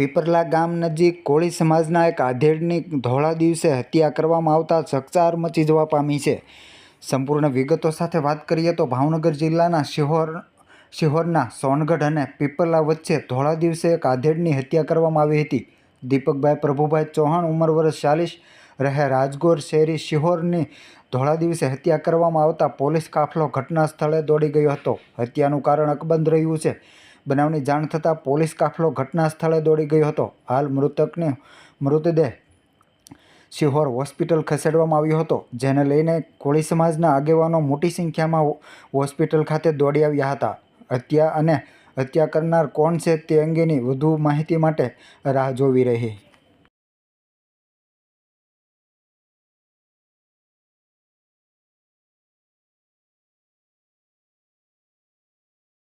પીપરલા ગામ નજીક કોળી સમાજના એક આધેડની ધોળા દિવસે હત્યા કરવામાં આવતા ચકચાર મચી જવા પામી છે. સંપૂર્ણ વિગતો સાથે વાત કરીએ તો ભાવનગર જિલ્લાના શિહોર, શિહોરના સોનગઢ અને પીપરલા વચ્ચે ધોળા દિવસે એક આધેડની હત્યા કરવામાં આવી હતી. દીપકભાઈ પ્રભુભાઈ ચૌહાણ ઉંમર વર્ષ ચાલીસ, રહે રાજગોર શેરી શિહોરની ધોળા દિવસે હત્યા કરવામાં આવતા પોલીસ કાફલો ઘટના સ્થળે દોડી ગયો હતો. હત્યાનું કારણ અકબંધ રહ્યું છે. બનાવની જાણ થતાં પોલીસ કાફલો ઘટના સ્થળે દોડી ગયો હતો. હાલ મૃતકને મૃતદેહ શિહોર હોસ્પિટલ ખસેડવામાં આવ્યો હતો, જેને લઈને કોળી સમાજના આગેવાનો મોટી સંખ્યામાં હોસ્પિટલ ખાતે દોડી આવ્યા હતા. હત્યા અને હત્યા કરનાર કોણ છે તે અંગેની વધુ માહિતી માટે રાહ જોવી રહી.